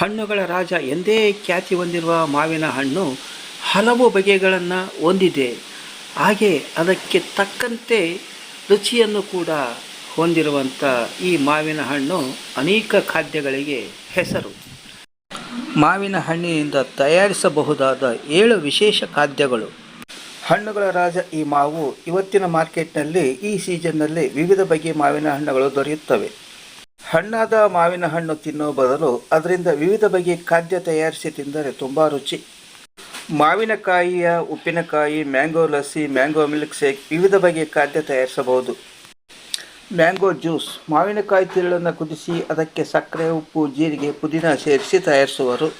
ಹಣ್ಣುಗಳ ರಾಜ ಎಂದೇ ಖ್ಯಾತಿ ಹೊಂದಿರುವ ಮಾವಿನ ಹಣ್ಣು ಹಲವು ಬಗೆಗಳನ್ನು ಹೊಂದಿದೆ. ಹಾಗೆ ಅದಕ್ಕೆ ತಕ್ಕಂತೆ ರುಚಿಯನ್ನು ಕೂಡ ಹೊಂದಿರುವಂಥ ಈ ಮಾವಿನ ಹಣ್ಣು ಅನೇಕ ಖಾದ್ಯಗಳಿಗೆ ಹೆಸರು. ಮಾವಿನ ಹಣ್ಣಿನಿಂದ ತಯಾರಿಸಬಹುದಾದ ಏಳು ವಿಶೇಷ ಖಾದ್ಯಗಳು. ಹಣ್ಣುಗಳ ರಾಜ ಈ ಮಾವು ಇವತ್ತಿನ ಮಾರ್ಕೆಟ್ನಲ್ಲಿ ಈ ಸೀಸನ್ನಲ್ಲಿ ವಿವಿಧ ಬಗೆಯ ಮಾವಿನ ಹಣ್ಣುಗಳು ದೊರೆಯುತ್ತವೆ. ಹಣ್ಣಾದ ಮಾವಿನ ಹಣ್ಣು ತಿನ್ನೋ ಬದಲು ಅದರಿಂದ ವಿವಿಧ ಬಗೆಯ ಖಾದ್ಯ ತಯಾರಿಸಿ ತಿಂದರೆ ತುಂಬ ರುಚಿ. ಮಾವಿನಕಾಯಿಯ, ಉಪ್ಪಿನಕಾಯಿ, mango lassi, mango milk shake ವಿವಿಧ ಬಗೆಯ ಖಾದ್ಯ ತಯಾರಿಸಬಹುದು. ಮ್ಯಾಂಗೋ ಜ್ಯೂಸ್, ಮಾವಿನಕಾಯಿ ತಿರುಳನ್ನು ಕುದಿಸಿ ಅದಕ್ಕೆ ಸಕ್ಕರೆ, ಉಪ್ಪು, ಜೀರಿಗೆ, ಪುದೀನ ಸೇರಿಸಿ ತಯಾರಿಸುವರು.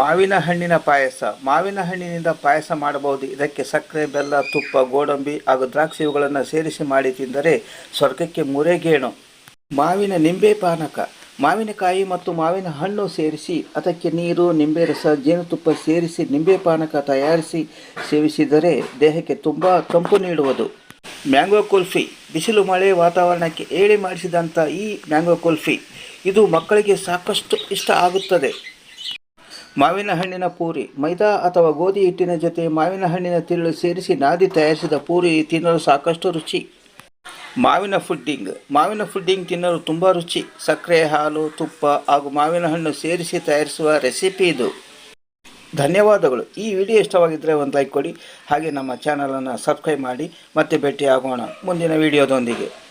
ಮಾವಿನ ಹಣ್ಣಿನ ಪಾಯಸ, ಮಾವಿನ ಹಣ್ಣಿನಿಂದ ಪಾಯಸ ಮಾಡಬಹುದು. ಇದಕ್ಕೆ ಸಕ್ಕರೆ, ಬೆಲ್ಲ, ತುಪ್ಪ, ಗೋಡಂಬಿ ಹಾಗೂ ದ್ರಾಕ್ಷಿ ಇವುಗಳನ್ನು ಸೇರಿಸಿ ಮಾಡಿ ತಿಂದರೆ ಸ್ವರ್ಗಕ್ಕೆ ಮೂರೇ ಗೇಣು. ಮಾವಿನ ನಿಂಬೆ ಪಾನಕ ಮಾವಿನಕಾಯಿ ಮತ್ತು ಮಾವಿನ ಹಣ್ಣು ಸೇರಿಸಿ, ಅದಕ್ಕೆ ನೀರು, ನಿಂಬೆ ರಸ, ಜೇನುತುಪ್ಪ ಸೇರಿಸಿ, ನಿಂಬೆ ಪಾನಕ ತಯಾರಿಸಿ ಸೇವಿಸಿದರೆ ದೇಹಕ್ಕೆ ತುಂಬ ತಂಪು ನೀಡುವುದು. ಮ್ಯಾಂಗೋ ಕುಲ್ಫಿ, ಬಿಸಿಲು ಮಳೆ ವಾತಾವರಣಕ್ಕೆ ಏಳಿ ಮಾಡಿಸಿದಂಥ ಈ ಮ್ಯಾಂಗೋ ಕುಲ್ಫಿ, ಇದು ಮಕ್ಕಳಿಗೆ ಸಾಕಷ್ಟು ಇಷ್ಟ ಆಗುತ್ತದೆ. ಮಾವಿನ ಹಣ್ಣಿನ ಪೂರಿ, ಮೈದಾ ಅಥವಾ ಗೋಧಿ ಹಿಟ್ಟಿನ ಜೊತೆ ಮಾವಿನ ಹಣ್ಣಿನ ತಿರುಳು ಸೇರಿಸಿ ನಾದಿ ತಯಾರಿಸಿದ ಪೂರಿ ತಿನ್ನಲು ಸಾಕಷ್ಟು ರುಚಿ. ಮಾವಿನ ಫುಡ್ಡಿಂಗ್. ಮಾವಿನ ಫುಡ್ಡಿಂಗ್ ತಿನ್ನಲು ತುಂಬ ರುಚಿ, ಸಕ್ಕರೆ, ಹಾಲು, ತುಪ್ಪ ಹಾಗೂ ಮಾವಿನ ಹಣ್ಣು ಸೇರಿಸಿ ತಯಾರಿಸುವ ರೆಸಿಪಿ ಇದು. ಧನ್ಯವಾದಗಳು. ಈ ವಿಡಿಯೋ ಇಷ್ಟವಾಗಿದ್ದರೆ ಒಂದು ಲೈಕ್ ಕೊಡಿ. ಹಾಗೆ ನಮ್ಮ ಚಾನಲನ್ನು ಸಬ್ಸ್ಕ್ರೈಬ್ ಮಾಡಿ ಮತ್ತೆ ಭೇಟಿ ಆಗೋಣ ಮುಂದಿನ ವಿಡಿಯೋದೊಂದಿಗೆ.